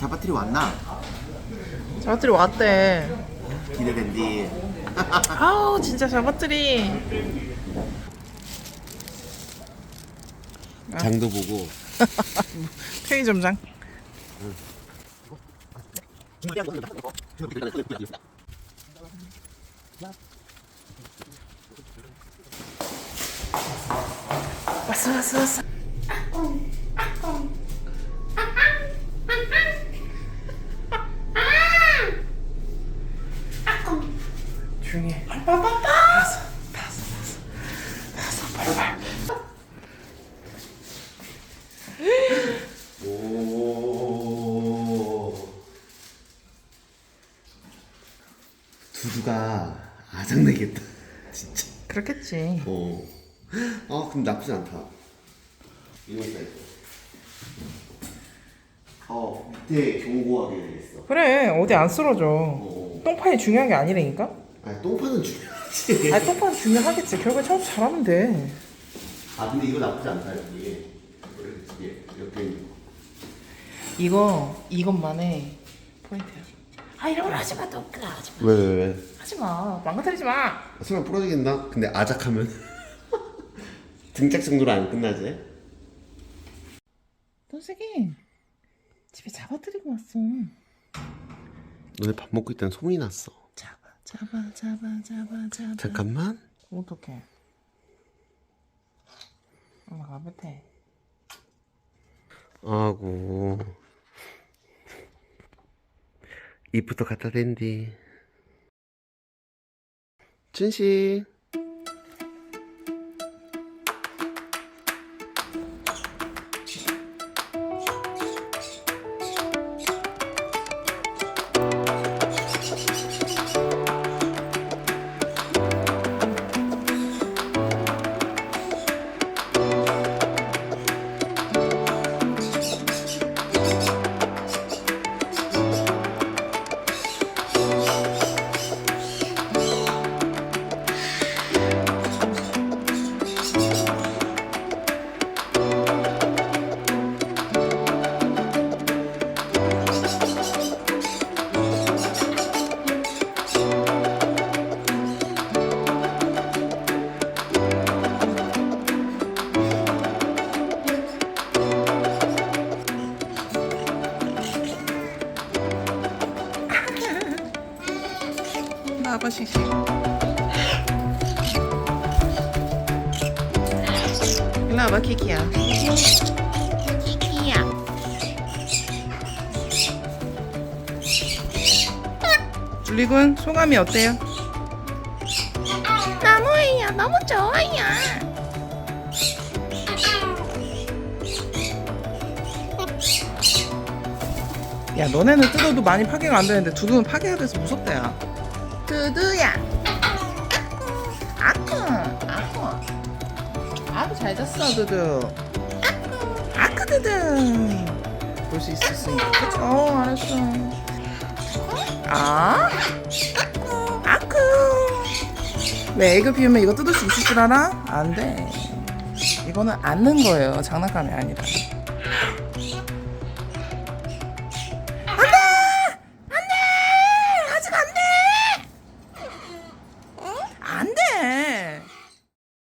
자파트리 왔나? 자바트리 왔대. 기대된디. 아우 진짜 자바트리. 장도 보고. 편의점장. 왔어 왔어 왔어. 알았어 알았어 알았어 빨리 빨리. 오. 두두가 아장내겠다. 진짜. 그렇겠지. 어. 아 근데 나쁘지 않다. 이거 있다 이거. 어 밑에 견고하게 되겠어. 그래 어디 안 쓰러져. 어. 똥파이 중요한 게 아니라니까. 아니 똥파는 중요하지. 아니 똥파는 중요하겠지. 결국에 청소 잘하면 돼. 아 근데 이거 나쁘지 않다 여기. 이게 옆에 있는 거. 이거 이것만의 포인트야. 아 이런 걸 하지 마, 똥까 하지 마. 왜왜 왜? 하지 마, 망가뜨리지 마. 설마 부러지겠나? 근데 아작하면 등짝 정도로 안 끝나지? 돈세기 집에 잡아뜨리고 왔어. 너네 밥 먹고 있다는 소문이 났어. 잡아, 잡아, 잡아, 잡아. 잠깐만. 어떡해? 엄마 가부태. 아고. 입부터 갖다 댄디. 준씨. 나와봐 시시. 일로 와봐 키키야. 키키야. 줄리군 소감이 어때요? 너무해요. 너무 좋아요. 야 너네는 뜯어도 많이 파괴가 안 되는데 두두는 파괴가 돼서 무섭다 야 두두야. 아쿠 아쿠. 아쿠 잘 잤어 두두. 아쿠 두두. 볼 수 있었으니까 그치? 어 알았어. 아 아쿠. 왜 애교 피우면 이거 뜯을 수 있을 줄 알아? 안 돼. 이거는 앉는 거예요. 장난감이 아니라